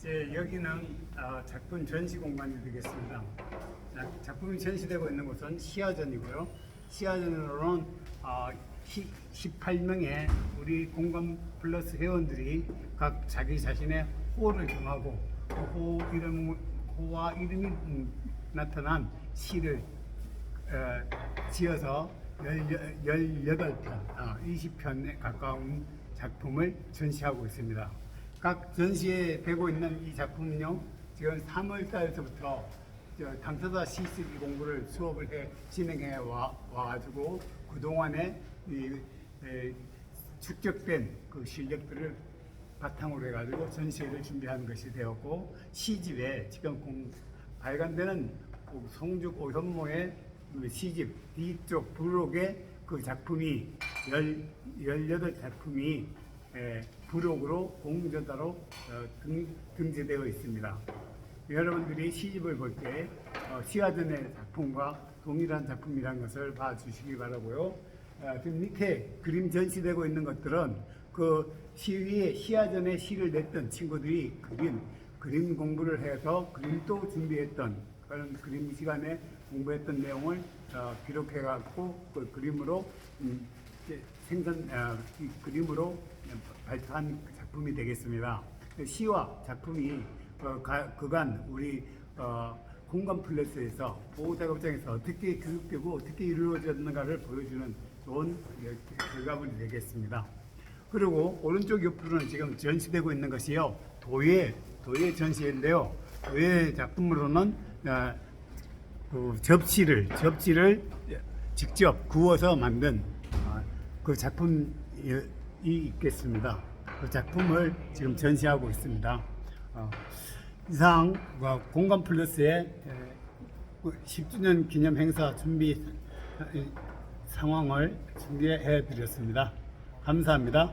이제 여기는 어, 작품 전시 공간이 되겠습니다. 자, 작품이 전시되고 있는 곳은 시야전이고요. 시야전으로는 어, 18명의 우리 공간 플러스 회원들이 각 자기 자신의 호를 정하고 그호 이름 호와 이름이 음, 나타난 시를 어, 지어서 18편, 어, 20편에 가까운 작품을 전시하고 있습니다. 각 전시에 되고 있는 이 작품은요, 지금 3월 달서부터 저 당사자 시쓰기 공부를 수업을 해 진행해 와, 와가지고 그동안에 이, 에, 축적된 그 실력들을 바탕으로 해가지고 전시회를 준비하는 것이 되었고 시집에 지금 공, 발간되는 그 송죽 오현모의 그 시집 뒤쪽 부록에 그 작품이 열, 18작품이 에, 부록으로 공저자로 어, 등, 등재되어 있습니다. 여러분들이 시집을 볼때 어, 시화전의 작품과 동일한 작품이라는 것을 봐주시기 바라고요. 어, 지금 밑에 그림 전시되고 있는 것들은 그 시위에 시화전에 시를 냈던 친구들이 그림 그림 공부를 해서 그림도 준비했던 그런 그림 시간에 공부했던 내용을 어, 기록해 갖고 그 그림으로 음, 생산 어, 이 그림으로 발표한 작품이 되겠습니다. 그 시와 작품이 어, 가- 그간 우리 어, 공간 플러스에서 보호 작업장에서 어떻게 교육되고 어떻게 이루어졌는가를 보여주는 좋은 결과물이 되겠습니다. 그리고 오른쪽 옆으로는 지금 전시되고 있는 것이요 도예 도예 전시인데요. 도예 작품으로는 어, 그 접시를 접시를 직접 구워서 만든 어, 그 작품이 있겠습니다. 그 작품을 지금 전시하고 있습니다. 어, 이상 어, 공간 플러스의 에, 그 10주년 기념 행사 준비 어, 상황을 준비해 드렸습니다. 감사합니다.